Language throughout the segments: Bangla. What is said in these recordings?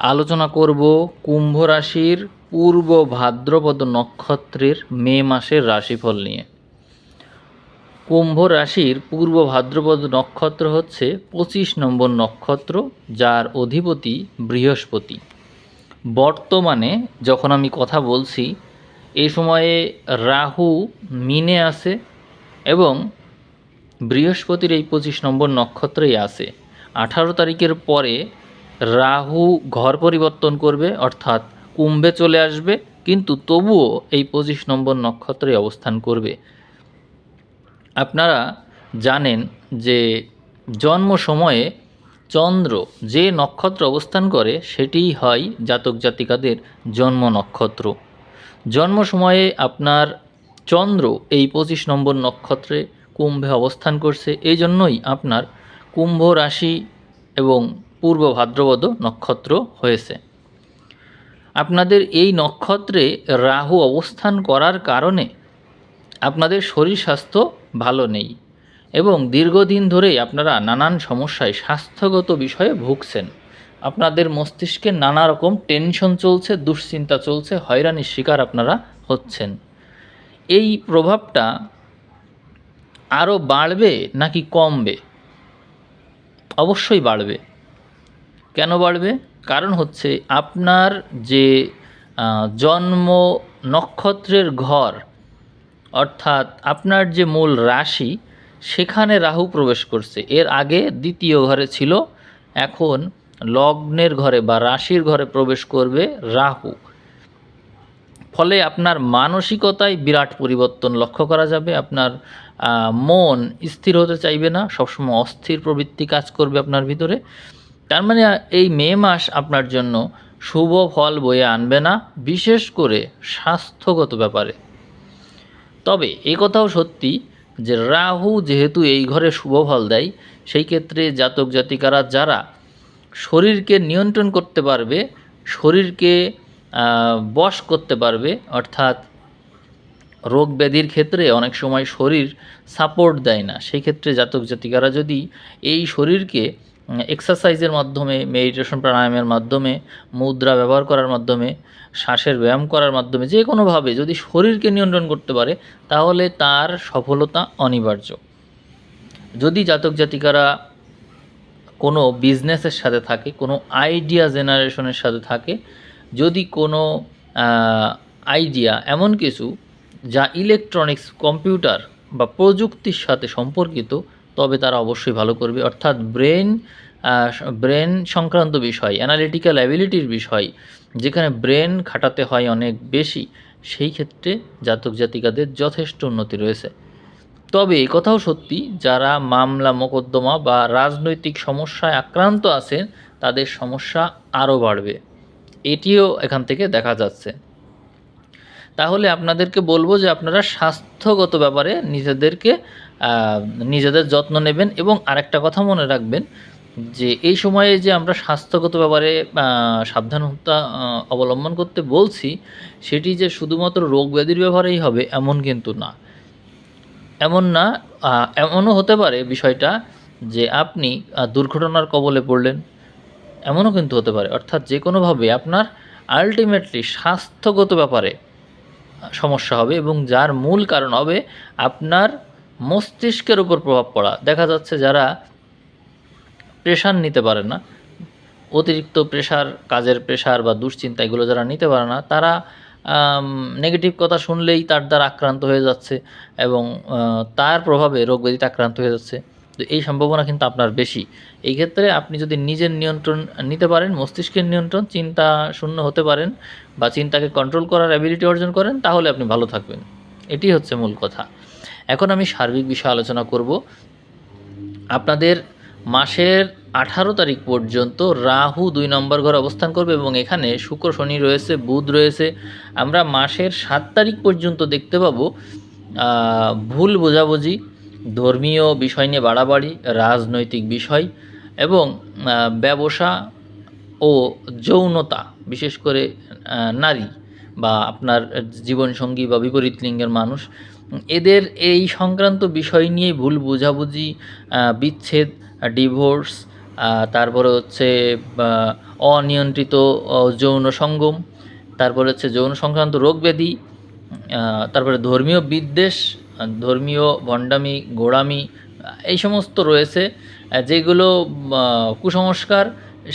আলোচনা করব কুম্ভ রাশির পূর্ব ভাদ্রপদ নক্ষত্রের মে মাসের রাশিফল নিয়ে। কুম্ভ রাশির পূর্ব ভাদ্রপদ নক্ষত্র হচ্ছে পঁচিশ নম্বর নক্ষত্র, যার অধিপতি বৃহস্পতি। বর্তমানে যখন আমি কথা বলছি এই সময়ে রাহু মিনে আছে এবং বৃহস্পতির এই পঁচিশ নম্বর নক্ষত্রেই আছে। আঠারো তারিখের পরে রাহু ঘর পরিবর্তন করবে, অর্থাৎ কুম্ভে চলে আসবে, কিন্তু তবুও এই পঁচিশ নম্বর নক্ষত্রে অবস্থান করবে। আপনারা জানেন যে জন্ম সময়ে চন্দ্র যে নক্ষত্র অবস্থান করে, সেটিই হয় জাতক জাতিকাদের জন্ম নক্ষত্র। জন্ম সময়ে আপনার চন্দ্র এই পঁচিশ নম্বর নক্ষত্রে কুম্ভে অবস্থান করছে এই জন্যই আপনার কুম্ভ রাশি এবং পূর্ব ভাদ্রপদ নক্ষত্র হয়েছে। আপনাদের এই নক্ষত্রে রাহু অবস্থান করার কারণে আপনাদের শরীর স্বাস্থ্য ভালো নেই এবং দীর্ঘদিন ধরেই আপনারা নানান সমস্যায় স্বাস্থ্যগত বিষয়ে ভুগছেন। আপনাদের মস্তিষ্কে নানা রকম টেনশন চলছে, দুশ্চিন্তা চলছে, হয়রানির শিকার আপনারা হচ্ছেন। এই প্রভাবটা আরও বাড়বে নাকি কমবে? অবশ্যই বাড়বে। কেন বাড়বে? কারণ হচ্ছে আপনার যে জন্ম নক্ষত্রের ঘর, অর্থাৎ আপনার যে মূল রাশি, সেখানে রাহু প্রবেশ করছে। এর আগে দ্বিতীয় ঘরে ছিল, এখন লগ্নের ঘরে বা রাশির ঘরে প্রবেশ করবে রাহু। ফলে আপনার মানসিকতায় বিরাট পরিবর্তন লক্ষ্য করা যাবে। আপনার মন স্থির হতে চাইবে না। সবসময় অস্থির প্রবৃত্তি কাজ করবে আপনার ভিতরে। তার মানে এই মে মাস আপনার জন্য শুভ ফল বয়ে আনবে না, বিশেষ করে স্বাস্থ্যগত ব্যাপারে। তবে এই কথাও সত্যি যে রাহু যেহেতু এই ঘরে শুভ ফল দেয়, সেই ক্ষেত্রে জাতক জাতিকারা যারা শরীরকে নিয়ন্ত্রণ করতে পারবে, শরীরকে বশ করতে পারবে, অর্থাৎ রোগ ব্যাধির ক্ষেত্রে অনেক সময় শরীর সাপোর্ট দেয় না, সেই ক্ষেত্রে জাতক জাতিকারা যদি এই শরীরকে এক্সারসাইজের মাধ্যমে মেডিটেশন প্রাণায়ামের মাধ্যমে, মুদ্রা ব্যবহার করার মাধ্যমে, শ্বাসের ব্যায়াম করার মাধ্যমে, যে কোনোভাবে যদি শরীরকে নিয়ন্ত্রণ করতে পারে, তাহলে তার সফলতা অনিবার্য। যদি জাতক জাতিকারা কোনো বিজনেসের সাথে থাকে, কোনো আইডিয়া জেনারেশনের সাথে থাকে, যদি কোনো আইডিয়া এমন কিছু যা ইলেকট্রনিক্স কম্পিউটার বা প্রযুক্তির সাথে সম্পর্কিত তবে তারা অবশ্যই ভালো করবে। অর্থাৎ ব্রেন ব্রেন সংক্রান্ত বিষয়, অ্যানালিটিক্যাল অ্যাবিলিটির বিষয়, যেখানে ব্রেন খাটাতে হয় অনেক বেশি, সেই ক্ষেত্রে জাতক জাতিকাদের যথেষ্ট উন্নতি রয়েছে। তবে কথাও সত্যি, যারা মামলা, মোকদ্দমা বা রাজনৈতিক সমস্যায় আক্রান্ত আছেন, তাদের সমস্যা আরও বাড়বে। এটিও এখান থেকে দেখা যাচ্ছে। তাহলে আপনাদেরকে বলব যে আপনারা স্বাস্থ্যগত ব্যাপারে নিজেদেরকে নিজেদের যত্ন নেবেন এবং আরেকটা কথা মনে রাখবেন যে এই সময়ে যে আমরা স্বাস্থ্যগত ব্যাপারে সাবধানতা অবলম্বন করতে বলছি, সেটি যে শুধুমাত্র রোগ ব্যাধির ব্যাপারেই হবে এমন কিন্তু না। এমন না এমনও হতে পারে বিষয়টা যে আপনি দুর্ঘটনার কবলে পড়লেন। এমনও কিন্তু হতে পারে। অর্থাৎ যে কোনোভাবে আপনার আলটিমেটলি স্বাস্থ্যগত ব্যাপারে সমস্যা হবে এবং যার মূল কারণ হবে আপনার মস্তিষ্কের উপর প্রভাব পড়া। দেখা যাচ্ছে যারা প্রেশার নিতে পারে না, অতিরিক্ত প্রেশার কাজের প্রেশার বা দুশ্চিন্তা এগুলো যারা নিতে পারে না, তারা নেগেটিভ কথা শুনলেই তার দ্বারা আক্রান্ত হয়ে যাচ্ছে এবং তার প্রভাবে রোগ ব্যাধিতে আক্রান্ত হয়ে যাচ্ছে। তো এই সম্ভাবনা কিন্তু আপনার বেশি। এই ক্ষেত্রে আপনি যদি নিজের নিয়ন্ত্রণ নিতে পারেন, মস্তিষ্কের নিয়ন্ত্রণ, চিন্তা শূন্য হতে পারেন বা চিন্তাকে কন্ট্রোল করার অ্যাবিলিটি অর্জন করেন, তাহলে আপনি ভালো থাকবেন। এটি হচ্ছে মূল কথা। এখন আমি সার্বিক বিষয়ে আলোচনা করব। আপনাদের মাসের আঠারো তারিখ পর্যন্ত রাহু দুই নম্বর ঘরে অবস্থান করবে এবং এখানে শুক্র শনি রয়েছে, বুধ রয়েছে। আমরা মাসের সাত তারিখ পর্যন্ত দেখতে পাবো ভুল বোঝাবুঝি, ধর্মীয় বিষয় নিয়ে বাড়াবাড়ি, রাজনৈতিক বিষয় এবং ব্যবসা ও যৌনতা, বিশেষ করে নারী। বা আপনার জীবনসঙ্গী বা বিপরীত লিঙ্গের মানুষ, এদের এই সংক্রান্ত বিষয় নিয়ে ভুল বোঝাবুঝি বিচ্ছেদ, ডিভোর্স তারপরে হচ্ছে অনিয়ন্ত্রিত যৌন সঙ্গম, তারপরে হচ্ছে যৌন সংক্রান্ত রোগ ব্যাধি তারপরে ধর্মীয় বিদ্বেষ, ধর্মীয় ভণ্ডামি, গোড়ামি, এই সমস্ত রয়েছে যেগুলো কুসংস্কার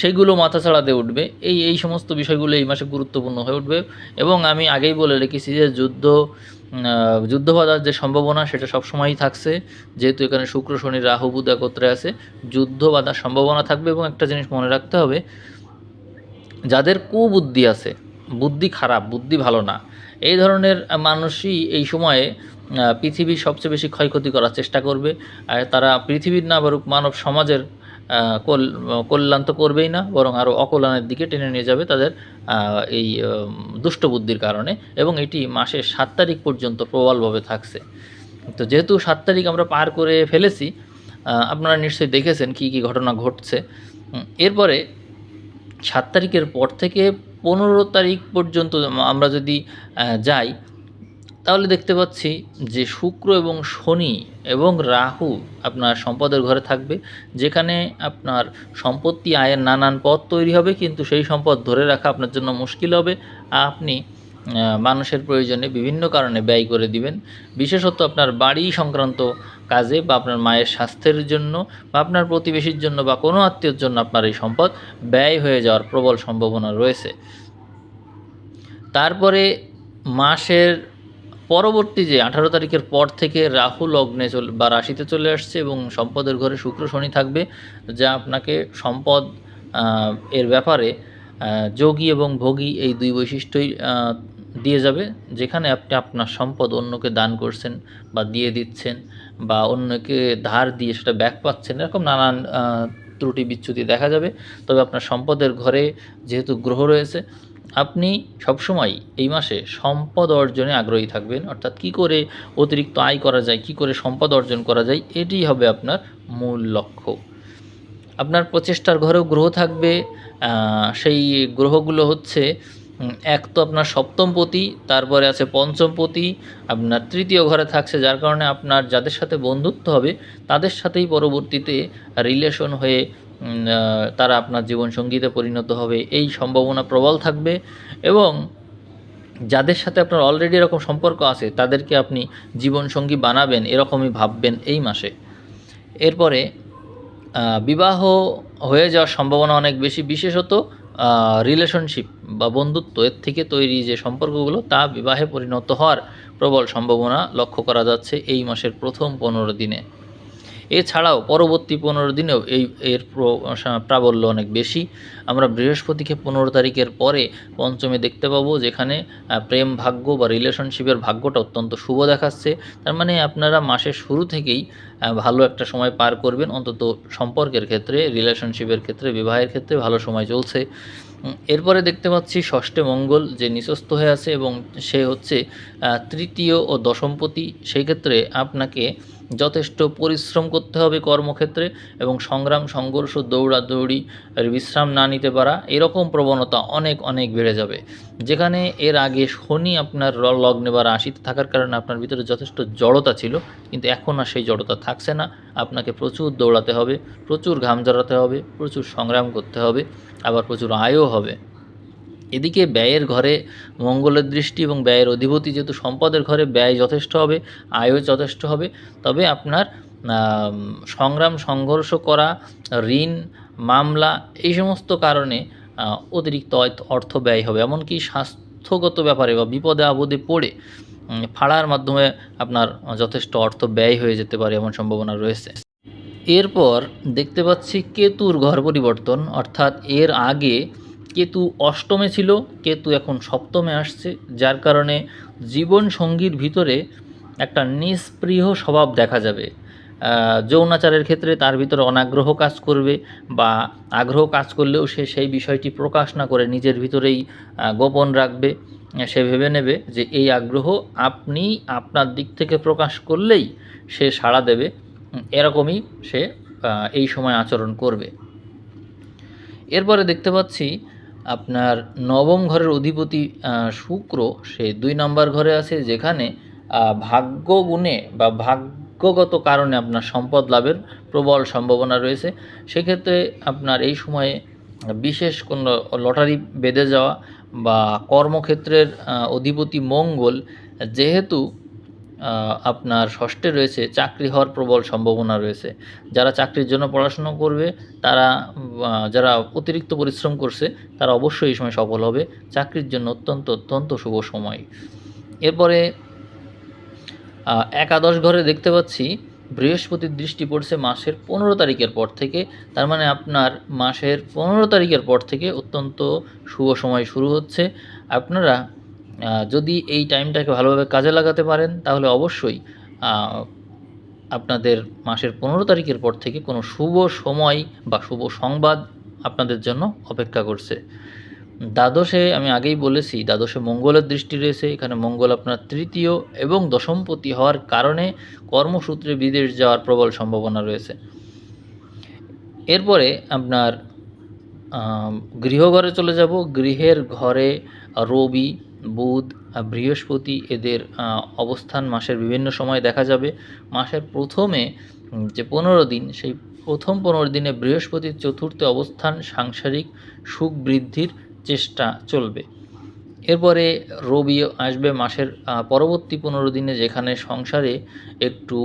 সেইগুলো মাথাছাড়া দিয়ে উঠবে। এই এই সমস্ত বিষয়গুলো এই মাসে গুরুত্বপূর্ণ হয়ে উঠবে এবং আমি আগেই বলে রেখেছি যে যুদ্ধ যুদ্ধ বাঁধার যে সম্ভাবনা সেটা সবসময়ই থাকছে। যেহেতু এখানে শুক্র, শনি, রাহু, বুধ একত্রে আছে, যুদ্ধ বাঁধার সম্ভাবনা থাকবে এবং একটা জিনিস মনে রাখতে হবে, যাদের কুবুদ্ধি আছে, বুদ্ধি খারাপ, বুদ্ধি ভালো না, এই ধরনের মানুষই এই সময়ে পৃথিবীর সবচেয়ে বেশি ক্ষয়ক্ষতি করার চেষ্টা করবে। আর তারা পৃথিবীর না বরং মানব সমাজের কল্যাণ তো করবেই না বরং আরও অকল্যাণের দিকে টেনে নিয়ে যাবে তাদের এই উম, দুষ্ট বুদ্ধির কারণে এবং এটি মাসের সাত তারিখ পর্যন্ত প্রবলভাবে থাকছে। তো যেহেতু সাত তারিখ আমরা পার করে ফেলেছি আপনারা নিশ্চয়ই দেখেছেন কী কী ঘটনা ঘটছে। এরপরে সাত তারিখের পর থেকে পনেরো তারিখ পর্যন্ত আমরা যদি যাই তাহলে দেখতে পাচ্ছি যে শুক্র এবং শনি এবং রাহু আপনার সম্পদের ঘরে থাকবে, যেখানে আপনার সম্পত্তি আয়ের নানান পথ তৈরি হবে, কিন্তু সেই সম্পদ ধরে রাখা আপনার জন্য মুশকিল হবে। আপনি মানুষের প্রয়োজনে বিভিন্ন কারণে ব্যয় করে দিবেন। বিশেষত আপনার বাড়ি সংক্রান্ত কাজে বা আপনার মায়ের স্বাস্থ্যের জন্য বা আপনার প্রতিবেশীর জন্য বা কোনো আত্মীয়র জন্য আপনার এই সম্পদ ব্যয় হয়ে যাওয়ার প্রবল সম্ভাবনা রয়েছে। তারপরে মাসের পরবর্তী যে আঠারো তারিখের পর থেকে রাহু লগ্নে চল বা রাশিতে চলে আসছে এবং সম্পদের ঘরে শুক্র শনি থাকবে, যা আপনাকে সম্পদ এর ব্যাপারে যোগী এবং ভোগী এই দুই বৈশিষ্ট্যই দিয়ে যাবে, যেখানে আপনি আপনার সম্পদ অন্যকে দান করছেন বা দিয়ে দিচ্ছেন বা অন্যকে ধার দিয়ে সেটা ব্যাক পাচ্ছেন, এরকম নানান ত্রুটি বিচ্যুতি দেখা যাবে। তবে আপনার সম্পদের ঘরে যেহেতু গ্রহ রয়েছে আপনি সবসময় এই মাসে সম্পদ অর্জনে আগ্রহী থাকবেন, অর্থাৎ কি করে অতিরিক্ত আয় করা যায়, কি করে সম্পদ অর্জন করা যায়, এটি হবে আপনার মূল লক্ষ্য। আপনার প্রচেষ্টার ঘরেও গ্রহ থাকবে সেই গ্রহগুলো হচ্ছে এক তো আপনার সপ্তমপতি তারপরে আছে পঞ্চমপতি আপনার তৃতীয় ঘরে থাকছে, যার কারণে আপনার যাদের সাথে বন্ধুত্ব হবে, তাদের সাথেই পরবর্তীতে রিলেশন হয়ে তারা আপনার জীবনসঙ্গীতে পরিণত হবে। এই সম্ভাবনা প্রবল থাকবে এবং যাদের সাথে আপনার অলরেডি এরকম সম্পর্ক আছে, তাদেরকে আপনি জীবনসঙ্গী বানাবেন এরকমই ভাববেন এই মাসে। এরপরে বিবাহ হয়ে যাওয়ার সম্ভাবনা অনেক বেশি। বিশেষত রিলেশনশিপ বা বন্ধুত্ব, এর থেকে তৈরি যে সম্পর্কগুলো, তা বিবাহে পরিণত হওয়ার প্রবল সম্ভাবনা লক্ষ্য করা যাচ্ছে এই মাসের প্রথম পনেরো দিনে। এছাড়াও পরবর্তী পনেরো দিনেও এই, এর প্রাবল্য অনেক বেশি। আমরা বৃহস্পতিকে পনেরো তারিখের পরে পঞ্চমে দেখতে পাবো, যেখানে প্রেম ভাগ্য বা রিলেশনশিপের ভাগ্যটা অত্যন্ত শুভ দেখাচ্ছে। তার মানে আপনারা মাসের শুরু থেকেই ভালো একটা সময় পার করবেন। অন্তত সম্পর্কের ক্ষেত্রে রিলেশনশিপের ক্ষেত্রে, বিবাহের ক্ষেত্রে ভালো সময় চলছে। এরপরে দেখতে পাচ্ছি ষষ্ঠে মঙ্গল যে নিচস্থ হয়ে আছে এবং সে হচ্ছে তৃতীয় ও দশমপতি সেই ক্ষেত্রে আপনাকে যথেষ্ট পরিশ্রম করতে হবে কর্মক্ষেত্রে এবং সংগ্রাম, সংঘর্ষ, দৌড়াদৌড়ি বিশ্রাম না নিতে পারা, এরকম প্রবণতা অনেক অনেক বেড়ে যাবে। যেখানে এর আগে শনি আপনার লগ্নে বা রাশিতে থাকার কারণে আপনার ভিতরে যথেষ্ট জড়তা ছিল, কিন্তু এখন আর সেই জড়তা থাকছে না। আপনাকে প্রচুর দৌড়াতে হবে, প্রচুর ঘাম জড়াতে হবে, প্রচুর সংগ্রাম করতে হবে, আবার প্রচুর আয়ও হবে। এদিকে ব্যয়ের ঘরে মঙ্গলের দৃষ্টি এবং ব্যয়ের অধিপতি যেহেতু সম্পদের ঘরে ব্যয় যথেষ্ট হবে, আয়ও যথেষ্ট হবে, তবে আপনার সংগ্রাম, সংঘর্ষ করা, ঋণ, মামলা এই সমস্ত কারণে অতিরিক্ত অর্থ- ব্যয় হবে। এমনকি স্বাস্থ্যগত ব্যাপারে বা বিপদে আপদে পড়ে ফাড়ার মাধ্যমে আপনার যথেষ্ট অর্থ ব্যয় হয়ে যেতে পারে এমন সম্ভাবনা রয়েছে। এরপর দেখতে পাচ্ছি কেতুর ঘর পরিবর্তন, অর্থাৎ এর আগে কেতু অষ্টমে ছিল, কেতু এখন সপ্তমে আসছে, যার কারণে জীবন সঙ্গীর ভিতরে একটা নিষ্প্রিয় স্বভাব দেখা যাবে। যৌনাচারের ক্ষেত্রে তার ভিতরে অনাগ্রহ কাজ করবে বা আগ্রহ কাজ করলেও সে সেই বিষয়টি প্রকাশ না করে নিজের ভিতরেই গোপন রাখবে। সে ভেবে নেবে যে এই আগ্রহ আপনি আপনার দিক থেকে প্রকাশ করলেই সে সাড়া দেবে। এরকমই সে এই সময় আচরণ করবে। এরপরে দেখতে পাচ্ছি আপনার নবম ঘরের অধিপতি শুক্র, সে দুই নম্বর ঘরে আছে, যেখানে ভাগ্য গুণে বা ভাগ্যগত কারণে আপনার সম্পদ লাভের প্রবল সম্ভাবনা রয়েছে। সেক্ষেত্রে আপনার এই সময়ে বিশেষ কোনো লটারি বেঁধে যাওয়া বা কর্মক্ষেত্রের অধিপতি মঙ্গল যেহেতু আপনার ষষ্ঠে রয়েছে, চাকরি হওয়ার প্রবল সম্ভাবনা রয়েছে। যারা চাকরির জন্য পড়াশুনো করবে, তারা যারা অতিরিক্ত পরিশ্রম করছে, তারা অবশ্যই এই সময় সফল হবে। চাকরির জন্য অত্যন্ত অত্যন্ত শুভ সময়। এরপরে একাদশ ঘরে দেখতে পাচ্ছি বৃহস্পতির দৃষ্টি পড়ছে মাসের পনেরো তারিখের পর থেকে। তার মানে আপনার মাসের পনেরো তারিখের পর থেকে অত্যন্ত শুভ সময় শুরু হচ্ছে। আপনারা যদি এই টাইমটাকে ভালোভাবে কাজে লাগাতে পারেন, তাহলে অবশ্যই আপনাদের মাসের পনেরো তারিখের পর থেকে কোনো শুভ সময় বা শুভ সংবাদ আপনাদের জন্য অপেক্ষা করছে। দ্বাদশে আমি আগেই বলেছি, দ্বাদশে মঙ্গলের দৃষ্টি রয়েছে, এখানে মঙ্গল আপনার তৃতীয় এবং দশমপতি হওয়ার কারণে কর্মসূত্রে বিদেশ যাওয়ার প্রবল সম্ভাবনা রয়েছে। এরপরে আপনার গৃহঘরে চলে যাব, গৃহের ঘরে রবি, বুধ বৃহস্পতি এদের অবস্থান মাসের বিভিন্ন সময় দেখা যাবে। মাসের প্রথমে যে পনেরো দিন, সেই প্রথম পনেরো দিনে বৃহস্পতির চতুর্থ অবস্থান সাংসারিক সুখ বৃদ্ধির চেষ্টা চলবে। এরপরে রবি আসবে মাসের পরবর্তী পনেরো দিনে যেখানে সংসারে একটু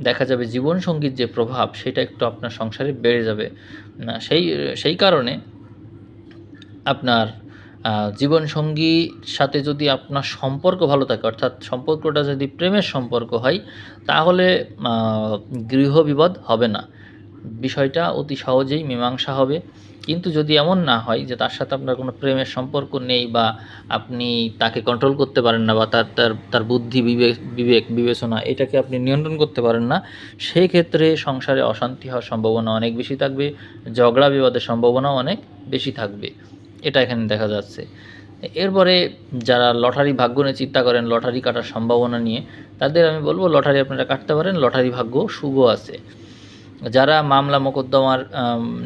দেখা যাবে জীবনসঙ্গীর যে প্রভাব সেটা একটু আপনার সংসারে বেড়ে যাবে। সেই সেই কারণে আপনার জীবনসঙ্গীর সাথে যদি আপনার সম্পর্ক ভালো থাকে অর্থাৎ সম্পর্কটা যদি প্রেমের সম্পর্ক হয় তাহলে আহ, গৃহবিবাদ হবে না। বিষয়টা অতি সহজেই মীমাংসা হবে। কিন্তু যদি এমন না হয় যে তার সাথে আপনার কোনো প্রেমের সম্পর্ক নেই বা আপনি তাকে কন্ট্রোল করতে পারেন না বা তার তার তার বুদ্ধি বিবেক বিবেক, বিবেচনা এটাকে আপনি নিয়ন্ত্রণ করতে পারেন না সেই ক্ষেত্রে সংসারে অশান্তি হওয়ার সম্ভাবনা অনেক বেশি থাকবে, ঝগড়া বিবাদের সম্ভাবনাও অনেক বেশি থাকবে। এটা এখানে দেখা যাচ্ছে। এরপরে যারা লটারি ভাগ্য নিয়ে চিন্তা করেন, লটারি কাটার সম্ভাবনা নিয়ে, তাদের আমি বলব লটারি আপনারা কাটতে পারেন, লটারি ভাগ্য শুভ আছে। যারা মামলা মোকদ্দমার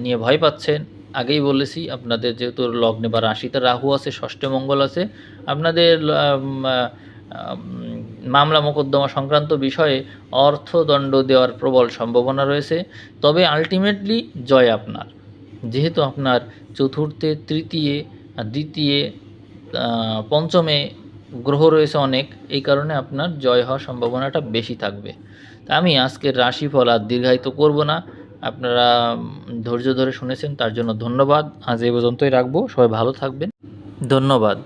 নিয়ে ভয় পাচ্ছেন, আগেই বলেছি, আপনাদের যেহেতু লগ্নে বা রাশিতে রাহু আছে, ষষ্ঠে মঙ্গল আছে, আপনাদের মামলা মোকদ্দমা সংক্রান্ত বিষয়ে অর্থদণ্ড দেওয়ার প্রবল সম্ভাবনা রয়েছে। তবে আলটিমেটলি জয় আপনার। যেহেতু আপনার চতুর্থে, তৃতীয়, দ্বিতীয় পঞ্চমে গ্রহ রয়েছে অনেক, এই কারণে আপনার জয় হওয়ার সম্ভাবনাটা বেশি থাকবে। তা আমি আজকের রাশিফল আর দীর্ঘায়িত করব না। আপনারা ধৈর্য ধরে শুনেছেন, তার জন্য ধন্যবাদ। আজ এই পর্যন্তই রাখব। সবাই ভালো থাকবেন। ধন্যবাদ।